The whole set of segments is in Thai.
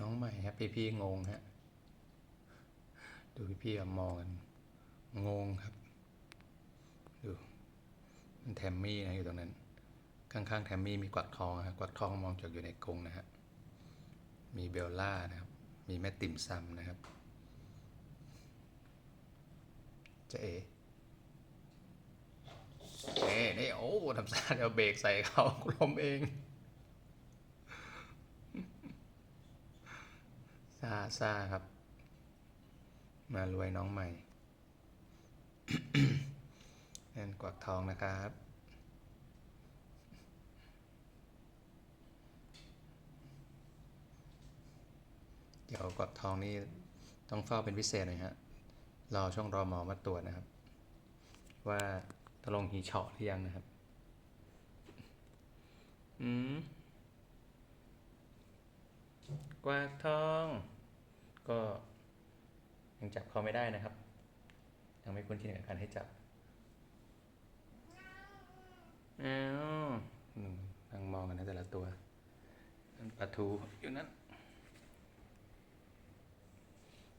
น้องใหม่ฮะพี่พี่งงฮะดูพี่พี่มองกันงงครับ ดูมันแทมมี่นะอยู่ตรงนั้น ข้างๆแทมมี่มีกวักทองฮะกวักทองมองจากอยู่ในกรงนะฮะมีเบลล่านะครับ มีแม่ติ่มซำนะครับเจะเอเอ๊นี่โอ้ทำซาเดี๋ยวเบรกใส่เขาล้มเองาซาครับ มารวยน้องใหม่นั่นกวักทองนะครับ เดี๋ยวกวักทองนี่ต้องเฝ้าเป็นพิเศษหน่อยฮะรอช่วงรอหมอมาตรวจนะครับ ว่าตกลงหีเฉาะหรือยังนะครับ อืมกวากทอง ก็ยังจับเขาไม่ได้นะครับ ยังไม่คุ้นชินกับการให้จับอ้าวอืมนั่งมองกันนะแต่ละตัวนั่นปลาทูอยู่นั่น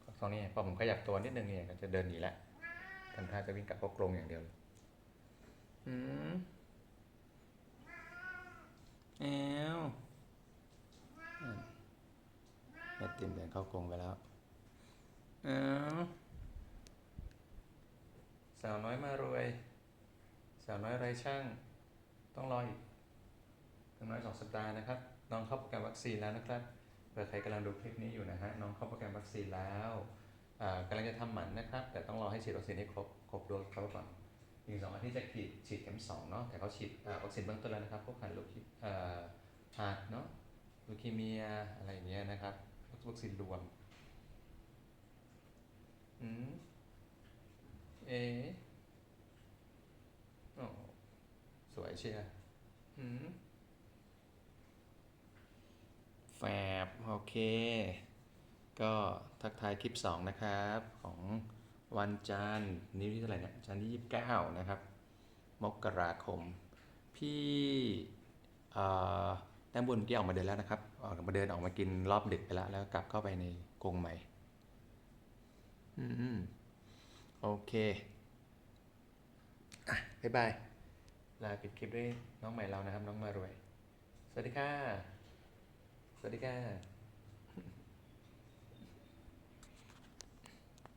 กวากทองนี่พอผมขยับตัวนิดนึงเนี่ยก็จะเดินหนีแล้วทำท่าจะวิ่งกลับเข้ากรงอย่างเดียวเลย อืมแอว แม่ ติ่มเดินเข้ากรงไปแล้วเอาสาวน้อยมารวย สาวน้อยไรช่าง ต้องรออีกอย่างน้อยสองสัปดาห์นะครับ น้องเข้าโปรแกรมวัคซีนแล้วนะครับเผื่อใครกำลังดูคลิปนี้อยู่นะฮะ น้องเข้าโปรแกรมวัคซีนแล้วกำลังจะทำหมันนะครับ แต่ต้องรอให้ฉีดวัคซีนให้ครบ ครบโดสเขาก่อนอีกสองอาทิตย์จะฉีดฉีดเข็มสองเนาะ แต่เขาฉีดวัคซีนเบื้องต้นแล้วนะครับ พวกพันลูกฮาร์ดเนาะลูคีเมียอะไรอย่างเงี้ยนะครับ วัคซีนรวมอืมเอะโอ้สวยเชียร์อืมแฟบโอเค ก็ทักทายคลิป 2 นะครับ ของวันจันทร์นี้ที่เท่าไหร่เนี่ยจันทร์ที่ 29 นะครับ มกราคม พี่เอ่อแต้มบุญที่อกี้ออกมาเดินแล้วนะครับ ออกมาเดินออกมากินรอบดึกไปแล้ว แล้วกลับเข้าไปในกรงใหม่ อืมโอเคอะบ๊ายบาย ลาปิดคลิปด้วยน้องใหม่เรานะครับ น้องมารวย สวัสดีค่ะ สวัสดีค่ะ